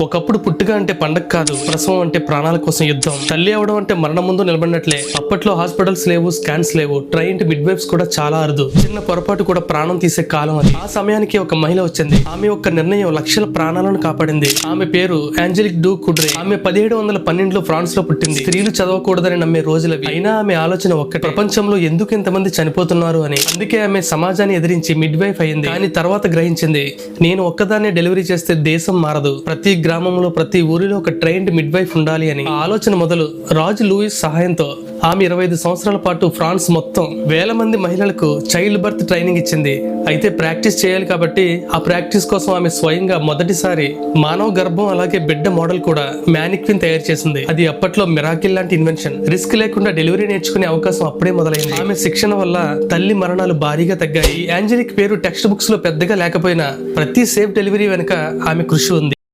ఒకప్పుడు పుట్టుక అంటే పండగ కాదు ప్రసవం అంటే ప్రాణాల కోసం యుద్ధం. తల్లి అవడం అంటే మరణం ముందు నిలబడినట్లే. అప్పట్లో హాస్పిటల్స్ లేవు స్కాన్స్ లేవు. ట్రైన్డ్ మిడ్ వైఫ్స్ కూడా చాలా అరుదు. చిన్న పొరపాటు కూడా ప్రాణం తీసే కాలం అది. ఆ సమయానికి ఒక మహిళ వచ్చింది. ఆమె యొక్క నిర్ణయం లక్షల ప్రాణాలను కాపాడింది. ఆమె పేరు యాంజలిక్ డూ కుడ్రే. ఆమె పదిహేడు వందల పన్నెండులో ఫ్రాన్స్లో పుట్టింది. స్త్రీలు చదవకూడదని నమ్మే రోజులవి. అయినా ఆమె ఆలోచన ఒక్క ప్రపంచంలో ఎందుకు ఇంతమంది చనిపోతున్నారు అని. అందుకే ఆమె సమాజాన్ని ఎదిరించి మిడ్ వైఫ్ అయింది. కానీ తర్వాత గ్రహించింది నేను ఒక్కదాన్నే డెలివరీ చేస్తే దేశం మారదు. ప్రతి గ్రామంలో ప్రతి ఊరిలో ఒక ట్రైన్డ్ మిడ్ వైఫ్ ఉండాలి అని ఆలోచన మొదలు రాజు లూయిస్ సహాయంతో ఆమె ఇరవై ఐదు సంవత్సరాల పాటు ఫ్రాన్స్ మొత్తం వేల మంది మహిళలకు చైల్డ్ బర్త్ ట్రైనింగ్ ఇచ్చింది. అయితే ప్రాక్టీస్ చేయాలి కాబట్టి ఆ ప్రాక్టీస్ కోసం ఆమె స్వయంగా మొదటిసారి మానవ గర్భం అలాగే బిడ్డ మోడల్ కూడా మ్యానిక్విన్ తయారు చేసింది. అది అప్పట్లో మిరాకిల్ లాంటి ఇన్వెన్షన్ రిస్క్ లేకుండా డెలివరీ నేర్చుకునే అవకాశం అప్పుడే మొదలైంది. ఆమె శిక్షణ వల్ల తల్లి మరణాలు భారీగా తగ్గాయి. యాంజలిక్ పేరు టెక్స్ట్ బుక్స్లో పెద్దగా లేకపోయినా ప్రతి సేఫ్ డెలివరీ వెనుక ఆమె కృషి ఉంది.